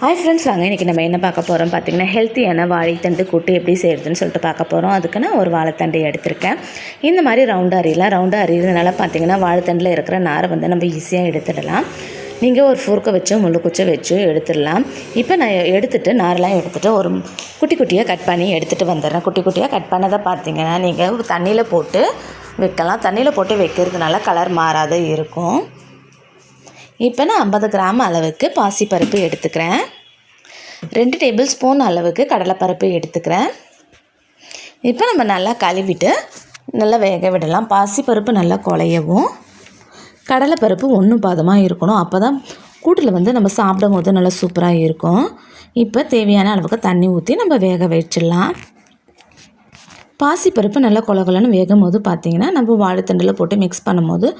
Hi friends வாங்க இன்றைக்கி நம்ம என்ன பார்க்க போகிறோம் பார்த்திங்கன்னா ஹெல்த்தியான வாழைத்தண்டு கூட்டு எப்படி செய்கிறதுன்னு சொல்லிட்டு பார்க்க போகிறோம் அதுக்கு நான் ஒரு வாழைத்தண்டு எடுத்திருக்கேன். இந்த மாதிரி ரவுண்டாக அறியலாம் ரவுண்டாக அறியறதுனால பார்த்திங்கன்னா வாழைத்தண்டில் இருக்கிற நாரை வந்து நம்ம ஈஸியாக எடுத்துடலாம். நீங்கள் ஒரு ஃபோர்க்கை வச்சோ முள்ளுக்குச்சோ வச்சோ எடுத்துடலாம். இப்போ நான் எடுத்துகிட்டு நாரெலாம் எடுத்துகிட்டு ஒரு குட்டி குட்டியாக கட் பண்ணி எடுத்துகிட்டு வந்துடுறேன். குட்டி குட்டியாக கட் பண்ணதை பார்த்தீங்கன்னா நீங்கள் தண்ணியில் போட்டு வைக்கலாம். தண்ணியில் போட்டு வைக்கிறதுனால கலர் மாறாத இருக்கும். இப்போ நான் ஐம்பது கிராம் அளவுக்கு பாசிப்பருப்பு எடுத்துக்கிறேன். ரெண்டு டேபிள் ஸ்பூன் அளவுக்கு கடலைப்பருப்பு எடுத்துக்கிறேன். இப்போ நம்ம நல்லா கழுவிட்டு நல்லா வேக விடலாம். பாசிப்பருப்பு நல்லா குழையவும். கடலைப்பருப்பு ஒன்றும் பாதமாக இருக்கணும். அப்போ தான் கூட்டில் வந்து நம்ம சாப்பிடும் போது நல்லா சூப்பராக இருக்கும். இப்போ தேவையான அளவுக்கு தண்ணி ஊற்றி நம்ம வேக வச்சிடலாம். பாசிப்பருப்பு நல்லா கொல கொலன்னு வேகும் போது பார்த்திங்கன்னா நம்ம வாழைத்தண்டில் போட்டு மிக்ஸ் பண்ணும்போது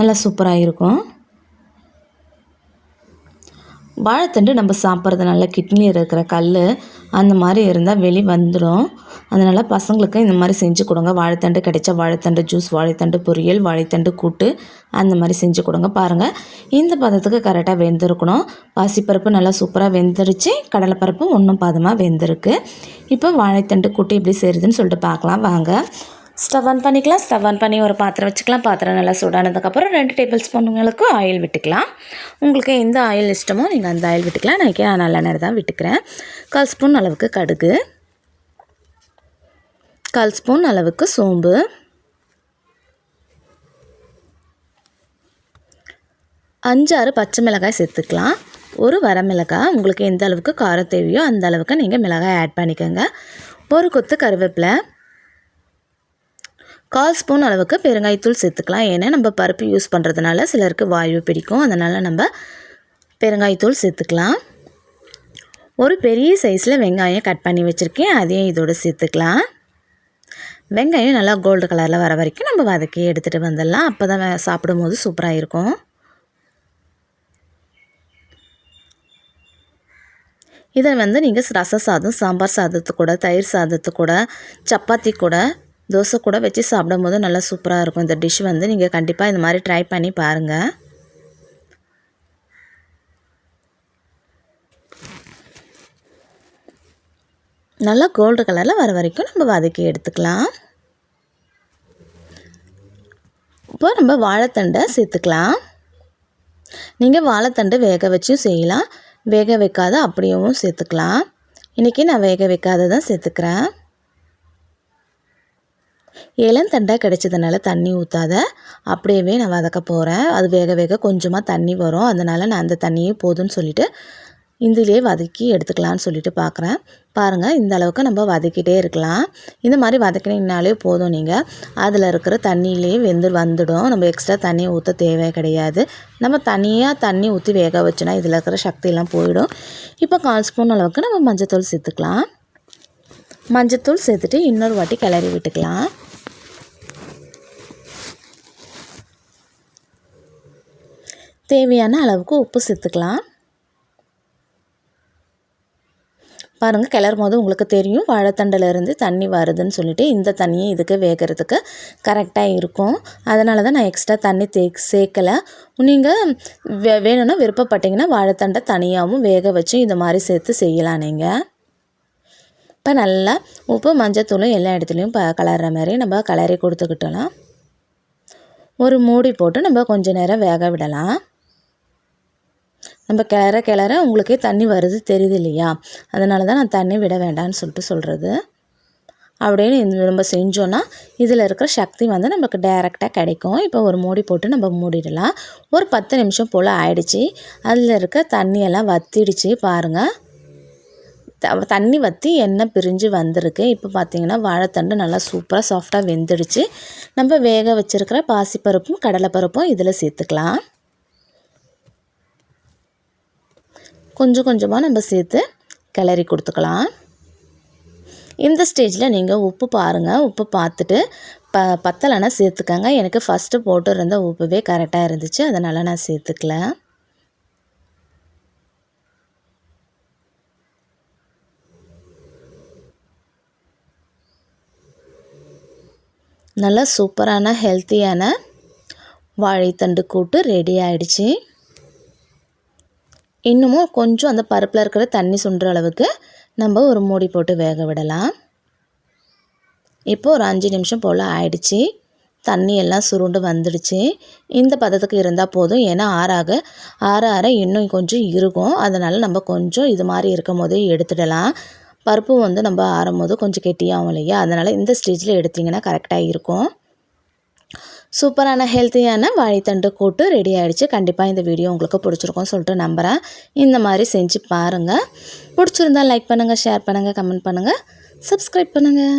நல்லா சூப்பராக இருக்கும். வாழைத்தண்டு நம்ம சாப்பிட்றதுனால கிட்னியில் இருக்கிற கல் அந்த மாதிரி இருந்தால் வெளி வந்துடும் அதனால் பசங்களுக்கு இந்த மாதிரி செஞ்சு கொடுங்க. வாழைத்தண்டு கிடைச்சா வாழைத்தண்டு ஜூஸ் வாழைத்தண்டு பொரியல் வாழைத்தண்டு கூட்டு அந்த மாதிரி செஞ்சு கொடுங்க. பாருங்கள் இந்த பதத்துக்கு கரெக்டாக வெந்திருக்கணும். பாசிப்பருப்பு நல்லா சூப்பராக வெந்துருச்சு. கடலைப்பருப்பு ஒன்றும் பதமாக வெந்திருக்கு. இப்போ வாழைத்தண்டு கூட்டு எப்படி செய்கிறதுன்னு சொல்லிட்டு பார்க்கலாம். வாங்க. ஸ்டவ் ஆன் பண்ணிக்கலாம். ஸ்டவ் ஆன் பண்ணி ஒரு பாத்திரம் வச்சுக்கலாம். பாத்திரம் நல்லா சூடானதுக்கப்புறம் ரெண்டு டேபிள் ஸ்பூனுங்களுக்கு ஆயில் விட்டுக்கலாம். உங்களுக்கு எந்த ஆயில் இஷ்டமோ நீங்கள் அந்த ஆயில் விட்டுக்கலாம். நான் நான் நல்லெண்ணெய் தான் விட்டுக்கிறேன். கால் ஸ்பூன் அளவுக்கு கடுகு. கால் ஸ்பூன் அளவுக்கு சோம்பு. அஞ்சாறு பச்சை மிளகாய் சேர்த்துக்கலாம். ஒரு வரமிளகாய் உங்களுக்கு எந்த அளவுக்கு காரம் தேவையோ அந்த அளவுக்கு நீங்கள் மிளகாய் ஆட் பண்ணிக்கோங்க. ஒரு கொத்து கருவேப்பிலை. கால் ஸ்பூன் அளவுக்கு பெருங்காயத்தூள் சேர்த்துக்கலாம். ஏன்னா நம்ம பருப்பு யூஸ் பண்ணுறதுனால சிலருக்கு வாயு பிடிக்கும். அதனால் நம்ம பெருங்காயத்தூள் சேர்த்துக்கலாம். ஒரு பெரிய சைஸில் வெங்காயம் கட் பண்ணி வச்சுருக்கேன். அதையும் இதோடு சேர்த்துக்கலாம். வெங்காயம் நல்லா கோல்டு கலரில் வர வரைக்கும் நம்ம வதக்கி எடுத்துகிட்டு வந்துடலாம். அப்போ தான் சாப்பிடும் போது சூப்பராக இருக்கும். இதை வந்து நீங்கள் ரச சாதம் சாம்பார் சாதத்து கூட தயிர் சாதத்து கூட சப்பாத்தி கூட தோசை கூட வச்சு சாப்பிடும்போது நல்லா சூப்பராக இருக்கும். இந்த டிஷ் வந்து நீங்கள் கண்டிப்பாக இந்த மாதிரி ட்ரை பண்ணி பாருங்கள் நல்லா கோல்டு கலரில் வர வரைக்கும் நம்ம வதக்கி எடுத்துக்கலாம். இப்போ நம்ம வாழைத்தண்டை சேர்த்துக்கலாம். நீங்கள் வாழைத்தண்டு வேக வச்சும் செய்யலாம். வேக வைக்காத அப்படியும் சேர்த்துக்கலாம். இன்றைக்கி நான் வேக வைக்காத தான் சேர்த்துக்கிறேன். இளந்தண்டாக கிடைச்சதுனால தண்ணி ஊற்றாத அப்படியே நான் வதக்க போகிறேன் அது வேக வேக கொஞ்சமாக தண்ணி வரும். அதனால் நான் அந்த தண்ணியே போதும்னு சொல்லிவிட்டு இதிலே வதக்கி எடுத்துக்கலான்னு சொல்லிட்டு பார்க்குறேன் பாருங்கள் இந்த அளவுக்கு நம்ம வதக்கிட்டே இருக்கலாம். இந்த மாதிரி வதக்கினீங்கனாலே போதும் நீங்கள் அதில் இருக்கிற தண்ணியிலே வெந்து வந்துடும். நம்ம எக்ஸ்ட்ரா தண்ணி ஊற்ற தேவை கிடையாது. நம்ம தனியாக தண்ணி ஊற்றி வேக வச்சோன்னா இதில் இருக்கிற சக்தியெல்லாம் போயிடும். இப்போ கால் ஸ்பூன் அளவுக்கு நம்ம மஞ்சத்தூள் சேர்த்துக்கலாம். மஞ்சத்தூள் சேர்த்துட்டு இன்னொரு வாட்டி கிளறி விட்டுக்கலாம். தேவையான அளவுக்கு உப்பு சேர்த்துக்கலாம். பாருங்கள் கிளறும் போது உங்களுக்கு தெரியும். வாழைத்தண்டிலேருந்து தண்ணி வருதுன்னு சொல்லிட்டு இந்த தண்ணியை இதுக்கு வேகிறதுக்கு கரெக்டாக இருக்கும். அதனால தான் நான் எக்ஸ்ட்ரா தண்ணி தே சேர்க்கலை. நீங்கள் வே வேணும்னா விருப்பப்பட்டிங்கன்னா வாழைத்தண்டை தனியாகவும் வேக வச்சு இந்த மாதிரி சேர்த்து செய்யலாம் நீங்கள் இப்போ நல்லா உப்பு மஞ்சத்தூளும் எல்லா இடத்துலையும் ப கலர்ற மாதிரி நம்ம கலரி கொடுத்துக்கிட்டோம்னா ஒரு மூடி போட்டு நம்ம கொஞ்சம் நேரம் வேக விடலாம். நம்ம கிளற கிளற உங்களுக்கே தண்ணி வருது தெரியுது இல்லையா? அதனால தான் நான் தண்ணி விட வேண்டாம்னு சொல்லிட்டு சொல்கிறது அப்படின்னு நம்ம செஞ்சோன்னா இதில் இருக்கிற சக்தி வந்து நமக்கு டைரெக்டாக கிடைக்கும். இப்போ ஒரு மூடி போட்டு நம்ம மூடிடலாம். ஒரு பத்து நிமிஷம் போல் ஆயிடுச்சு. அதில் இருக்க தண்ணியெல்லாம் வத்திடுச்சு பாருங்கள் தண்ணி வற்றி எண்ணெய் பிரிஞ்சு வந்திருக்கு. இப்போ பார்த்திங்கன்னா வாழைத்தண்டு நல்லா சூப்பராக சாஃப்டாக வெந்துடுச்சு. நம்ம வேக வச்சுருக்கிற பாசிப்பருப்பும் கடலைப்பருப்பும் இதில் சேர்த்துக்கலாம். கொஞ்சம் கொஞ்சமாக நம்ம சேர்த்து கிளறி கொடுத்துக்கலாம். இந்த ஸ்டேஜில் நீங்கள் உப்பு பாருங்கள் உப்பு பார்த்துட்டு ப பத்தலைன்னா சேர்த்துக்கங்க. எனக்கு ஃபஸ்ட்டு போட்டுருந்த உப்புவே கரெக்டாக இருந்துச்சு. அதனால் நான் சேர்த்துக்கல. நல்லா சூப்பரான ஹெல்த்தியான வாழைத்தண்டு கூட்டு ரெடி ஆயிடுச்சு. இன்னமும் கொஞ்சம் அந்த பருப்பில் இருக்கிற தண்ணி சுண்டுற அளவுக்கு நம்ம ஒரு மூடி போட்டு வேக விடலாம். இப்போ ஒரு அஞ்சு நிமிஷம் போல் ஆயிடுச்சு. தண்ணி எல்லாம் சுருண்டு வந்துடுச்சு. இந்த பதத்துக்கு இருந்தால் போதும். ஏன்னா ஆறாக ஆற ஆற இன்னும் கொஞ்சம் இருக்கும். அதனால் நம்ம கொஞ்சம் இது மாதிரி இருக்கும் போதே எடுத்துடலாம். பருப்பு வந்து நம்ம ஆறும் போது கொஞ்சம் கெட்டியாகும் இல்லையா? அதனால் இந்த ஸ்டேஜில் எடுத்திங்கன்னா கரெக்டாக இருக்கும். சூப்பரான ஹெல்த்தியான வாழைத்தண்டு கூட்டு ரெடி ஆகிடுச்சு கண்டிப்பாக இந்த வீடியோ உங்களுக்கு பிடிச்சிருக்கும் சொல்லிட்டு நம்புகிறேன் இந்த மாதிரி செஞ்சு பாருங்கள் பிடிச்சிருந்தா லைக் பண்ணுங்கள் ஷேர் பண்ணுங்கள் கமெண்ட் பண்ணுங்கள் சப்ஸ்கிரைப் பண்ணுங்கள்